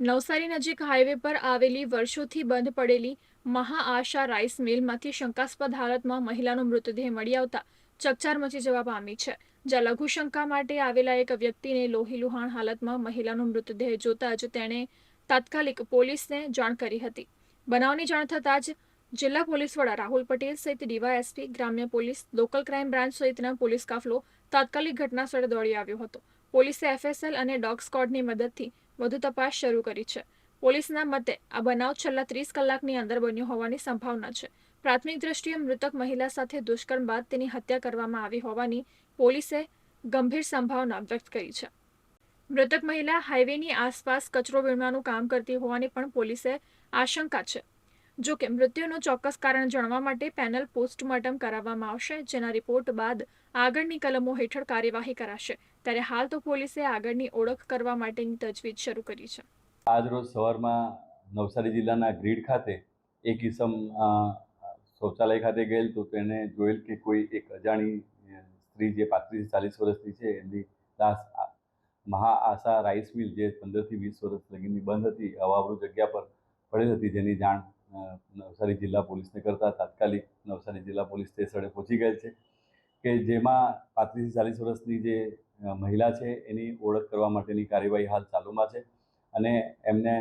નવસારી નજીક હાઈવે પર આવેલી વર્ષોથી બંધ પડેલી મહાઆશા રાઈસ મિલમાંથી શંકાસ્પદ હાલતમાં મહિલાનો મૃતદેહ મળી આવતા ચકચાર મચી જવા પામી છે. જ્યાં લઘુશંકા માટે આવેલા એક વ્યક્તિને લોહીલુહાણ હાલતમાં મહિલાનો મૃતદેહ જોતા જ તેણે તાત્કાલિક પોલીસને જાણ કરી હતી. બનાવની જાણ થતાં જ જિલ્લા પોલીસ વડા રાહુલ પટેલ સહિત ડીવાયએસપી, ગ્રામ્ય પોલીસ, લોકલ ક્રાઇમ બ્રાન્ચ સહિતના પોલીસ કાફલો તાત્કાલિક ઘટનાસ્થળે દોડી આવ્યો હતો. પોલીસે એફએસએલ અને ડોગ સ્કોડની મદદથી વધુ તપાસ શરૂ કરી છે. પોલીસના મતે, આ બનાવ છેલ્લા ત્રીસ કલાકની અંદર બન્યો હોવાની સંભાવના છે. પ્રાથમિક દ્રષ્ટિએ મૃતક મહિલા સાથે દુષ્કર્મ બાદ તેની હત્યા કરવામાં આવી હોવાની પોલીસે ગંભીર સંભાવના વ્યક્ત કરી છે. મૃતક મહિલા હાઈવેની આસપાસ કચરો વીણવાનું કામ કરતી હોવાની પણ પોલીસે આશંકા છે. જો કે મૃત્યુનું ચોક્કસ કારણ જાણવા માટે પેનલ પોસ્ટમોર્ટમ કરાવવામાં આવશે, જેના રિપોર્ટ બાદ આગળની કલમો હેઠળ કાર્યવાહી કરાશે. ત્યારે હાલ તો પોલીસે આગળની ઓળખ કરવા માટેની તજવીજ શરૂ કરી છે. આજ રોજ સવારમાં નવસારી જિલ્લાના ગ્રીડ ખાતે એક ઇસમ શૌચાલય ખાતે ગયેલ તો તેને જોયેલ કે કોઈ એક અજાણી સ્ત્રી જે પાંત્રીસ ચાલીસ વર્ષની છે, એમની આ મહા આશા રાઈસ મિલ, જે પંદરથી વીસ વર્ષ લગીની બંધ હતી, અવાવરૂ જગ્યા પર પડેલ હતી, જેની જાણ નવસારી જિલ્લા પોલીસને કરતાં તાત્કાલિક નવસારી જિલ્લા પોલીસ તે સ્થળે પહોંચી ગયેલ છે કે જેમાં પાંત્રીસથી ચાલીસ વર્ષની જે મહિલા છે એની ઓળખ કરવા માટેની કાર્યવાહી હાલ ચાલુમાં છે અને એમને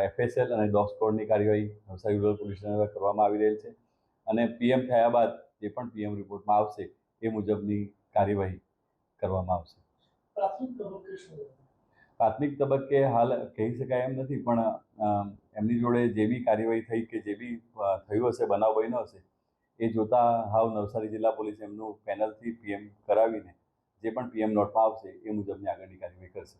એફએસએલ અને ડોગ સ્કોડની કાર્યવાહી નવસારી રૂરલ પોલીસ સ્ટેશન કરવામાં આવી રહેલ છે અને પીએમ થયા બાદ જે પણ પીએમ રિપોર્ટમાં આવશે એ મુજબની કાર્યવાહી કરવામાં આવશે પ્રાથમિક? પ્રાથમિક તબક્કે હાલ કહી શકાય એમ નથી, પણ એમની જોડે જે બી કાર્યવાહી થઈ કે જે બી થયું હશે, બનાવ બન્યો હશે, એ જોતા હાવ નવસારી જિલ્લા પોલીસ એમનું પેનલથી પીએમ કરાવીને, જે પણ પીએમ નોટમાં આવશે, એ મુજબની આગળની કાર્યવાહી કરશે.